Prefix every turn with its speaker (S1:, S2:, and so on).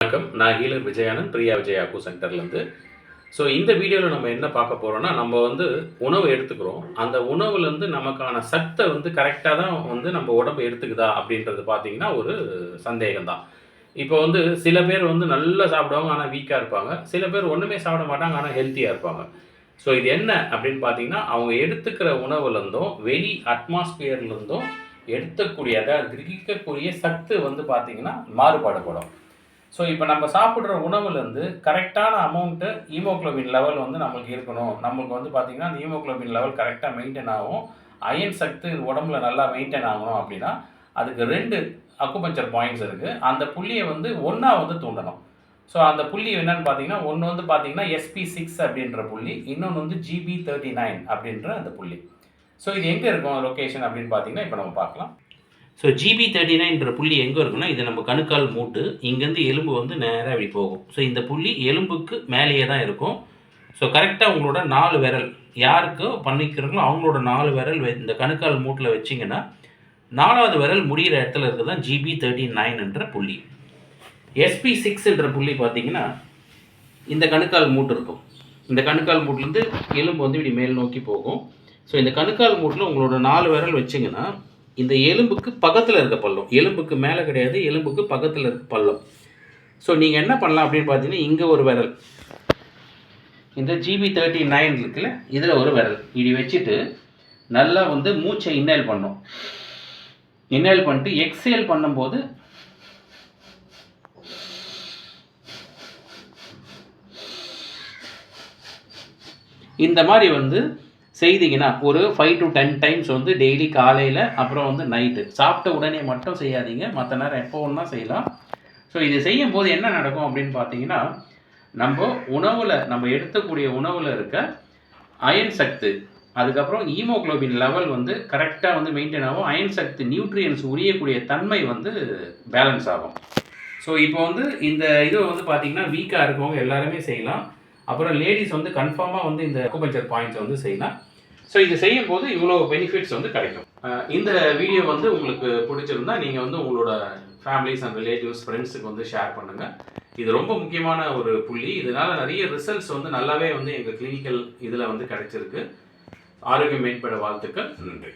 S1: வணக்கம். நான் ஹீலர் விஜயானந்த் பிரியா விஜயா அக்கு சென்டர்லேருந்து. ஸோ இந்த வீடியோவில் நம்ம என்ன பார்க்க போகிறோம்னா நம்ம வந்து உணவு எடுத்துக்கிறோம். அந்த உணவுலேருந்து நமக்கான சத்தை வந்து கரெக்டாக தான் வந்து நம்ம உடம்பு எடுத்துக்குதா அப்படின்றது பார்த்திங்கன்னா ஒரு சந்தேகம் தான் இப்போ வந்து சில பேர் வந்து நல்லா சாப்பிடுவாங்க ஆனால் வீக்காக இருப்பாங்க. சில பேர் ஒன்றுமே சாப்பிட மாட்டாங்க ஆனால் ஹெல்த்தியாக இருப்பாங்க. ஸோ இது என்ன அப்படின்னு பார்த்தீங்கன்னா அவங்க எடுத்துக்கிற உணவுலேருந்தும் வெளி அட்மாஸ்பியர்லேருந்தும் எடுத்துக்கூடிய அதாவது கிரகிக்கக்கூடிய சத்து வந்து பார்த்திங்கன்னா மாறுபாடுபடும் ஸோ இப்போ நம்ம சாப்பிட்ற உணவுலேருந்து கரெக்டான அமௌண்ட்டு ஹீமோக்ளோபின் லெவல் வந்து நம்மளுக்கு இருக்கணும். நம்மளுக்கு வந்து பார்த்திங்கன்னா அந்த ஹீமோக்ளோபின் லெவல் கரெக்டாக மெயின்டைன் ஆகும். அயன் சக்தி உடம்புல நல்லா மெயின்டைன் ஆகணும் அப்படின்னா அதுக்கு ரெண்டு அக்குபஞ்சர் பாயிண்ட்ஸ் இருக்குது அந்த புள்ளியை வந்து ஒன்றா வந்து தூண்டணும். ஸோ அந்த புள்ளி என்னன்னு பார்த்தீங்கன்னா ஒன்று வந்து பார்த்தீங்கன்னா எஸ்பி சிக்ஸ் அப்படின்ற புள்ளி இன்னொன்று வந்து ஜிபி தேர்ட்டி நைன் அப்படின்ற அந்த புள்ளி. ஸோ இது எங்கே இருக்கும் லொக்கேஷன் அப்படின்னு பார்த்தீங்கன்னா இப்போ நம்ம பார்க்கலாம். ஸோ ஜிபி தேர்ட்டி நைன்ற புள்ளி எங்கே இருக்குன்னா இது நம்ம கணுக்கால் மூட்டு இங்கேருந்து எலும்பு வந்து நேராக இப்படி போகும். ஸோ இந்த புள்ளி எலும்புக்கு மேலேயே தான் இருக்கும். ஸோ கரெக்டாக உங்களோட நாலு விரல் யாருக்கு பண்ணிக்கிறாங்களோ அவங்களோட நாலு விரல் இந்த கணுக்கால் மூட்டில் வச்சிங்கன்னா நாலாவது விரல் முடிகிற இடத்துல இருக்குது தான் ஜிபி தேர்ட்டி நைன்ன்ற புள்ளி. எஸ்பி சிக்ஸ்ன்ற புள்ளி பார்த்தீங்கன்னா இந்த கணுக்கால் மூட்டு இருக்கும். இந்த கணுக்கால் மூட்டிலேருந்து எலும்பு வந்து இப்படி மேல் நோக்கி போகும். ஸோ இந்த கணுக்கால் மூட்டில் உங்களோட நாலு விரல் வச்சிங்கன்னா இந்த எலும்புக்கு பக்கத்தில் இருக்க பள்ளம். எலும்புக்கு மேலே கிடையாது எலும்புக்கு பக்கத்தில் இருக்க பள்ளம். ஸோ நீங்கள் என்ன பண்ணலாம் அப்படின்னு பார்த்தீங்கன்னா இங்கே ஒரு விரல். இந்த ஜிபி தேர்ட்டி நைன் இருக்குல்ல இதில் ஒரு விரல். இடி வச்சுட்டு நல்லா வந்து மூச்சை இன்னேல் பண்ணும். இன்னேல் பண்ணிட்டு எக்ஸேல் பண்ணும்போது இந்த மாதிரி வந்து செய்தீங்கன்னா ஒரு ஃபைவ் டு டென் டைம்ஸ் வந்து டெய்லி காலையில் அப்புறம் வந்து நைட்டு சாப்பிட்ட உடனே மட்டும் செய்யாதீங்க. மற்ற நேரம் எப்போ ஒன்றா செய்யலாம். ஸோ இது செய்யும் போது என்ன நடக்கும் அப்படின்னு பார்த்தீங்கன்னா நம்ம உணவில் நம்ம எடுத்துக்கூடிய உணவில் இருக்க அயன் சக்தி அதுக்கப்புறம் ஈமோக்ளோபின் லெவல் வந்து கரெக்டாக வந்து மெயின்டைன் ஆகும். அயன் சக்தி நியூட்ரியன்ஸ் உரியக்கூடிய தன்மை வந்து பேலன்ஸ் ஆகும். ஸோ இப்போ வந்து இந்த இது வந்து பார்த்திங்கன்னா வீக்காக இருக்கவங்க எல்லாருமே செய்யலாம். அப்புறம் லேடிஸ் வந்து கன்ஃபார்மாக வந்து இந்த அக்குபஞ்சர் பாயிண்ட்ஸ் வந்து செய்யலாம். ஸோ இது செய்யும் போது இவ்வளோ பெனிஃபிட்ஸ் வந்து கிடைக்கும். இந்த வீடியோ வந்து உங்களுக்கு பிடிச்சிருந்தா நீங்கள் வந்து உங்களோட ஃபேமிலிஸ் அண்ட் ரிலேட்டிவ்ஸ் ஃப்ரெண்ட்ஸுக்கு வந்து ஷேர் பண்ணுங்கள் இது ரொம்ப முக்கியமான ஒரு புள்ளி. இதனால நிறைய ரிசல்ட்ஸ் வந்து நல்லாவே வந்து எங்கள் கிளினிக்கல் இதில் வந்து கிடைச்சிருக்கு. ஆரோக்கியம் மேம்பட வாழ்த்துக்கள். நன்றி.